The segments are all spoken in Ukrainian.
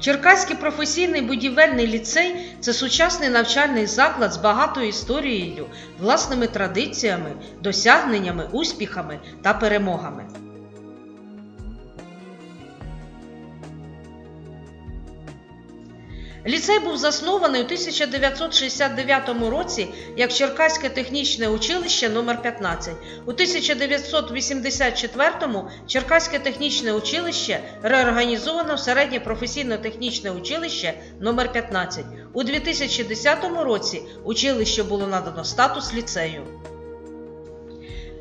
Черкаський професійний будівельний ліцей це сучасний навчальний заклад з багатою історією, власними традиціями, досягненнями, успіхами та перемогами. Ліцей був заснований у 1969 році як Черкаське технічне училище номер 15 У 1984-му Черкаське технічне училище реорганізовано в середнє професійно-технічне училище номер 15 У 2010 році училище було надано статус ліцею.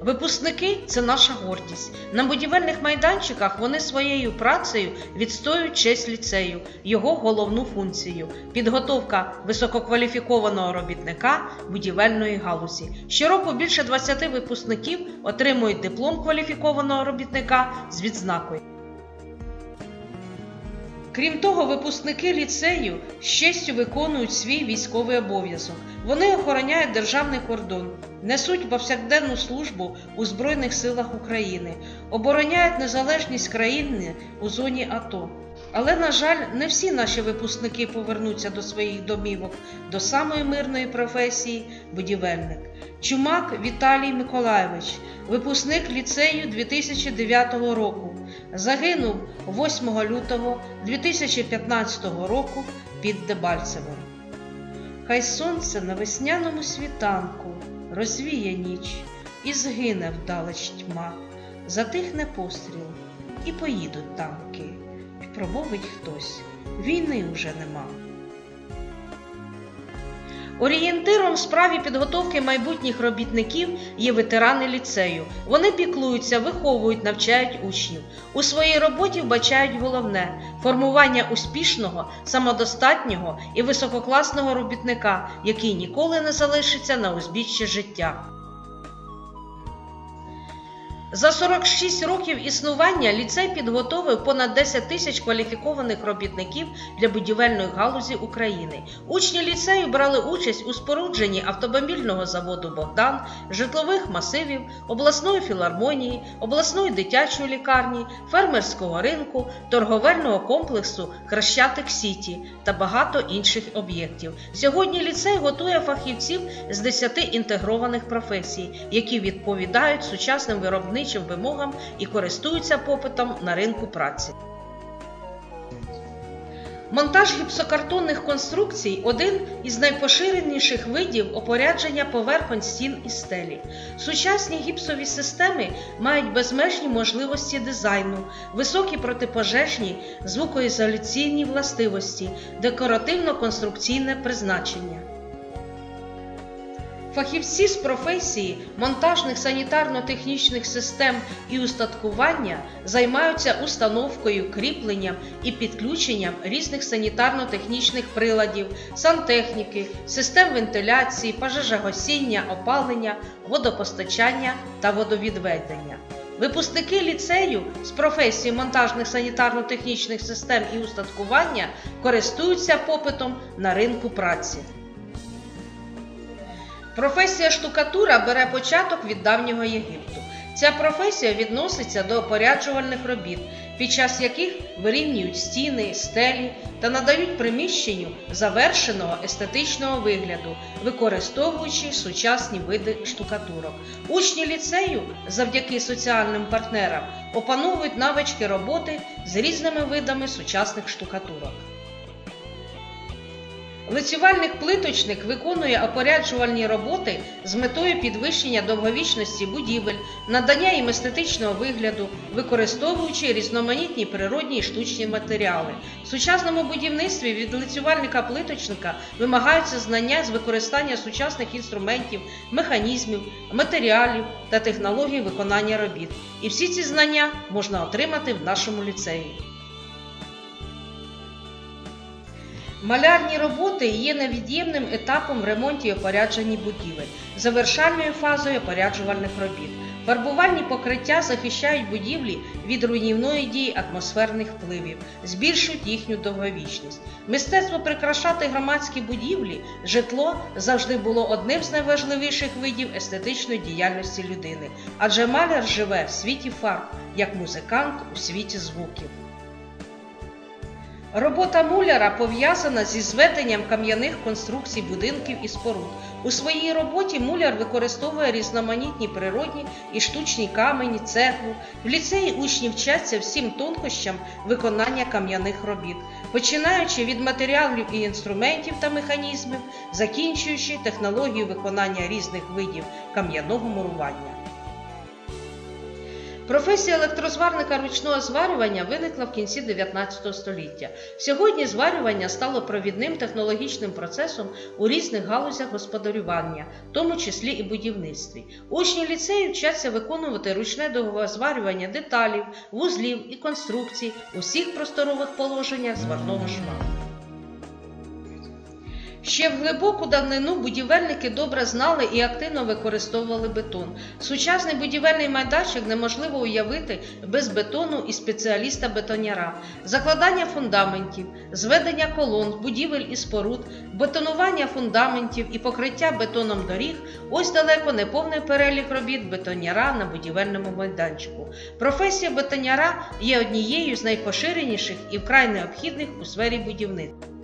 Випускники це наша гордість. На будівельних майданчиках вони своєю працею відстоюють честь ліцею, його головну функцію підготовка висококваліфікованого робітника будівельної галузі. Щороку більше 20 випускників отримують диплом кваліфікованого робітника з відзнакою. Крім того, випускники ліцею з честю виконують свій військовий обов'язок. Вони охороняють державний кордон, несуть повсякденну службу у Збройних силах України, обороняють незалежність країни у зоні АТО. Але, на жаль, не всі наші випускники повернуться до своїх домівок, до самої мирної професії будівельник. Чумак Віталій Миколайович, випускник ліцею 2009 року, загинув 8 лютого 2015 року під Дебальцевим. Хай сонце на весняному світанку розвіє ніч і згине вдалеч тьма, затихне постріл, і поїдуть танки, і промовить хтось війни уже нема. Орієнтиром в справі підготовки майбутніх робітників є ветерани ліцею. Вони піклуються, виховують, навчають учнів. У своїй роботі вбачають головне формування успішного, самодостатнього і висококласного робітника, який ніколи не залишиться на узбіччі життя. За 46 років існування ліцей підготовив понад 10 тисяч кваліфікованих робітників для будівельної галузі України. Учні ліцею брали участь у спорудженні автомобільного заводу Богдан, житлових масивів, обласної філармонії, обласної дитячої лікарні, фермерського ринку, торговельного комплексу Хрещатик Сіті та багато інших об'єктів. Сьогодні ліцей готує фахівців з 10 інтегрованих професій, які відповідають сучасним виробничим вимогам і користуються попитом на ринку праці. Монтаж гіпсокартонних конструкцій один із найпоширеніших видів опорядження поверхонь стін і стелі. Сучасні гіпсові системи мають безмежні можливості дизайну, високі протипожежні, звукоізоляційні властивості, декоративно-конструкційне призначення. Фахівці з професії монтажних санітарно-технічних систем і устаткування займаються установкою, кріпленням і підключенням різних санітарно-технічних приладів, сантехніки, систем вентиляції, пожежогасіння, опалення, водопостачання та водовідведення. Випускники ліцею з професії монтажних санітарно-технічних систем і устаткування користуються попитом на ринку праці. Професія штукатура бере початок від давнього Єгипту. Ця професія відноситься до опоряджувальних робіт, під час яких вирівнюють стіни, стелі та надають приміщенню завершеного естетичного вигляду, використовуючи сучасні види штукатурок. Учні ліцею завдяки соціальним партнерам опановують навички роботи з різними видами сучасних штукатурок. Лицювальник-плиточник виконує опоряджувальні роботи з метою підвищення довговічності будівель, надання їм естетичного вигляду, використовуючи різноманітні природні і штучні матеріали. В сучасному будівництві від лицювальника-плиточника вимагаються знання з використання сучасних інструментів, механізмів, матеріалів та технологій виконання робіт. І всі ці знання можна отримати в нашому ліцеї. Малярні роботи є невід'ємним етапом в ремонті і опорядженні будівель, завершальною фазою опоряджувальних робіт. Фарбувальні покриття захищають будівлі від руйнівної дії атмосферних впливів, збільшують їхню довговічність. Мистецтво прикрашати громадські будівлі, житло завжди було одним з найважливіших видів естетичної діяльності людини, адже маляр живе в світі фарб, як музикант у світі звуків. Робота муляра пов'язана зі зведенням кам'яних конструкцій будинків і споруд. У своїй роботі муляр використовує різноманітні природні і штучні камені, цеглу. В ліцеї учні вчаться всім тонкощам виконання кам'яних робіт, починаючи від матеріалів і інструментів та механізмів, закінчуючи технологію виконання різних видів кам'яного мурування. Професія електрозварника ручного зварювання виникла в кінці 19 століття. Сьогодні зварювання стало провідним технологічним процесом у різних галузях господарювання, в тому числі і будівництві. Учні ліцею вчаться виконувати ручне довгозварювання деталів, вузлів і конструкцій у всіх просторових положеннях зварного шва. Ще в глибоку давнину будівельники добре знали і активно використовували бетон. Сучасний будівельний майданчик неможливо уявити без бетону і спеціаліста-бетоняра, закладання фундаментів, зведення колон, будівель і споруд, бетонування фундаментів і покриття бетоном доріг ось далеко не повний перелік робіт бетоняра на будівельному майданчику. Професія бетоняра є однією з найпоширеніших і вкрай необхідних у сфері будівництва.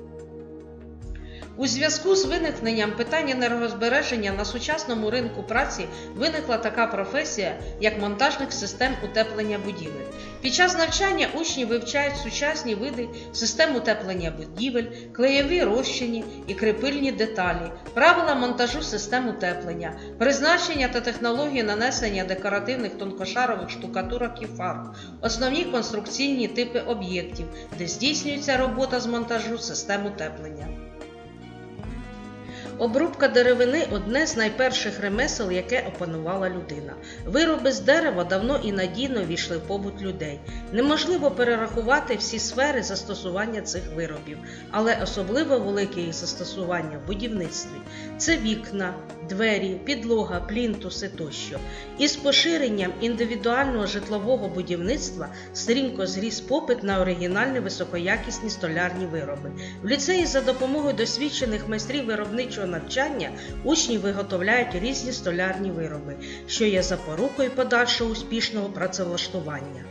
У зв'язку з виникненням питань енергозбереження на сучасному ринку праці виникла така професія, як монтажник систем утеплення будівель. Під час навчання учні вивчають сучасні види систем утеплення будівель, клеєві розчині і крепильні деталі, правила монтажу систем утеплення, призначення та технології нанесення декоративних тонкошарових штукатурок і фарб, основні конструкційні типи об'єктів, де здійснюється робота з монтажу систем утеплення. Обрубка деревини одне з найперших ремесел, яке опанувала людина. Вироби з дерева давно і надійно війшли в побут людей. Неможливо перерахувати всі сфери застосування цих виробів, але особливо велике їх застосування в будівництві це вікна, двері, підлога, плінтуси тощо. Із поширенням індивідуального житлового будівництва стрімко зріс попит на оригінальні високоякісні столярні вироби. В ліцеї за допомогою досвідчених майстрів виробничого навчання учні виготовляють різні столярні вироби, що є запорукою подальшого успішного працевлаштування.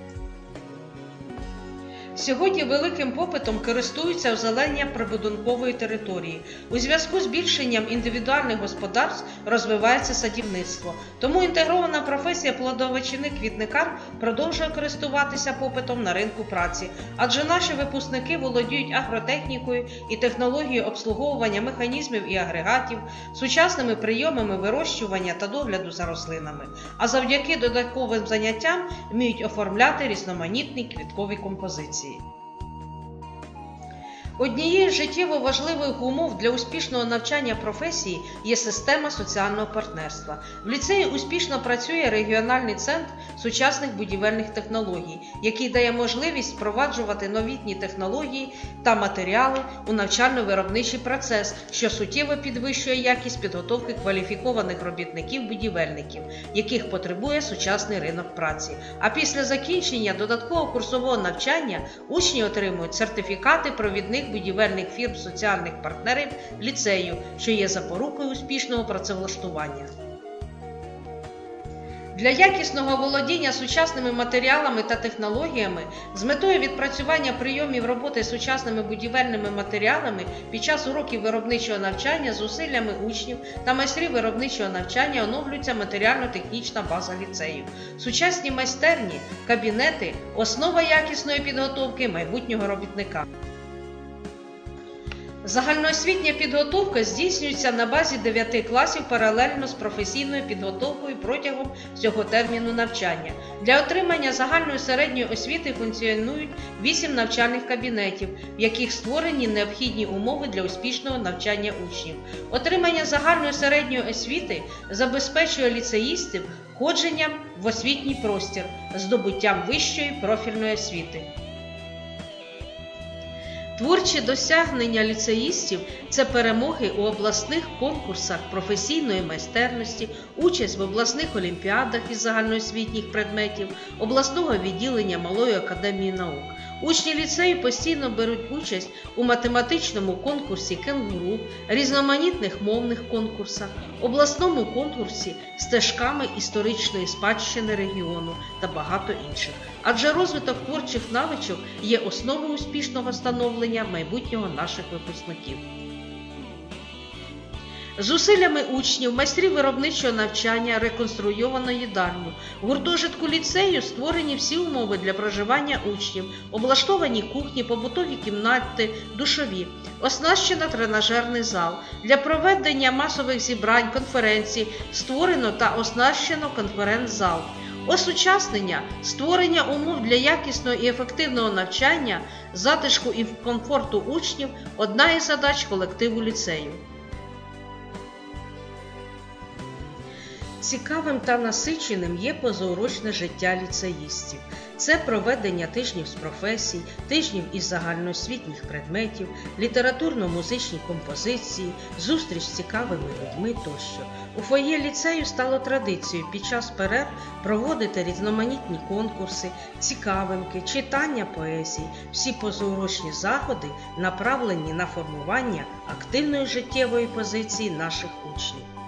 Сьогодні великим попитом користуються озеленення прибудинкової території. У зв'язку з збільшенням індивідуальних господарств розвивається садівництво. Тому інтегрована професія плодовичини-квітникар продовжує користуватися попитом на ринку праці, адже наші випускники володіють агротехнікою і технологією обслуговування механізмів і агрегатів, сучасними прийомами вирощування та догляду за рослинами, а завдяки додатковим заняттям вміють оформляти різноманітні квіткові композиції. kasih. Однією з життєво важливих умов для успішного навчання професії є система соціального партнерства. В ліцеї успішно працює регіональний центр сучасних будівельних технологій, який дає можливість впроваджувати новітні технології та матеріали у навчально-виробничий процес, що суттєво підвищує якість підготовки кваліфікованих робітників-будівельників, яких потребує сучасний ринок праці. А після закінчення додаткового курсового навчання учні отримують сертифікати провідних будівельних фірм соціальних партнерів ліцею, що є запорукою успішного працевлаштування. Для якісного володіння сучасними матеріалами та технологіями з метою відпрацювання прийомів роботи з сучасними будівельними матеріалами під час уроків виробничого навчання з усиллями учнів та майстрів виробничого навчання оновлюється матеріально-технічна база ліцею. Сучасні майстерні, кабінети основа якісної підготовки майбутнього робітника. Загальноосвітня підготовка здійснюється на базі 9 класів паралельно з професійною підготовкою протягом всього терміну навчання. Для отримання загальної середньої освіти функціонують 8 навчальних кабінетів, в яких створені необхідні умови для успішного навчання учнів. Отримання загальної середньої освіти забезпечує ліцеїстів входженням в освітній простір, здобуттям вищої профільної освіти. Творчі досягнення ліцеїстів це перемоги у обласних конкурсах професійної майстерності, участь в обласних олімпіадах із загальноосвітніх предметів, обласного відділення Малої академії наук. Учні ліцею постійно беруть участь у математичному конкурсі кенгуру, різноманітних мовних конкурсах, обласному конкурсі стежками історичної спадщини регіону та багато інших. Адже розвиток творчих навичок є основою успішного становлення майбутнього наших випускників. Зусиллями учнів, майстрів виробничого навчання реконструйовано їдальню. В гуртожитку ліцею створені всі умови для проживання учнів, облаштовані кухні, побутові кімнати, душові, оснащено тренажерний зал. Для проведення масових зібрань, конференцій створено та оснащено конференц-зал. Осучаснення, створення умов для якісного і ефективного навчання, затишку і комфорту учнів одна із задач колективу ліцею. Цікавим та насиченим є позаурочне життя ліцеїстів. Це проведення тижнів з професій, тижнів із загальноосвітніх предметів, літературно-музичні композиції, зустріч з цікавими людьми тощо. У фоє ліцею стало традицією під час перерв проводити різноманітні конкурси, цікавинки, читання поезій. Всі позаурочні заходи направлені на формування активної життєвої позиції наших учнів.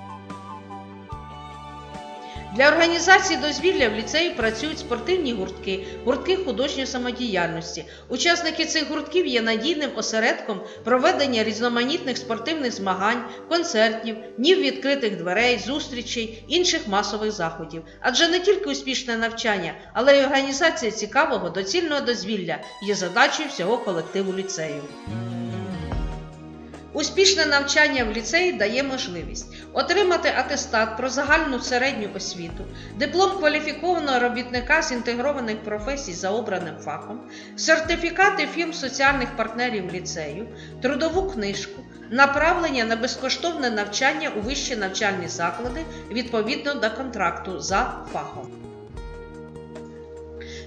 Для організації дозвілля в ліцеї працюють спортивні гуртки, гуртки художньої самодіяльності. Учасники цих гуртків є надійним осередком проведення різноманітних спортивних змагань, концертів, днів відкритих дверей, зустрічей, інших масових заходів. Адже не тільки успішне навчання, але й організація цікавого доцільного дозвілля є задачею всього колективу ліцею. Успішне навчання в ліцеї дає можливість отримати атестат про загальну середню освіту, диплом кваліфікованого робітника з інтегрованих професій за обраним фахом, сертифікати фірм соціальних партнерів ліцею, трудову книжку, направлення на безкоштовне навчання у вищі навчальні заклади відповідно до контракту за фахом.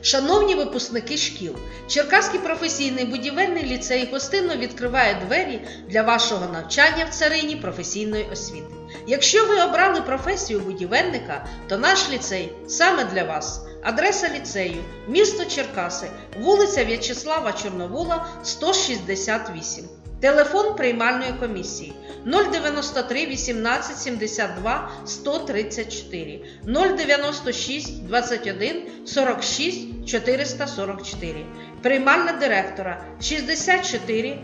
Шановні випускники шкіл, Черкаський професійний будівельний ліцей гостинно відкриває двері для вашого навчання в царині професійної освіти. Якщо ви обрали професію будівельника, то наш ліцей саме для вас. Адреса ліцею місто Черкаси, вулиця В'ячеслава Чорновола, 168. Телефон приймальної комісії 093 18 72 134 096 21 46 444. Приймальна директора 64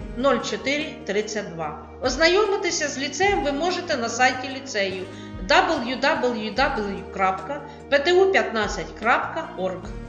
04 32. Ознайомитися з ліцеєм ви можете на сайті ліцею www.ptu15.org.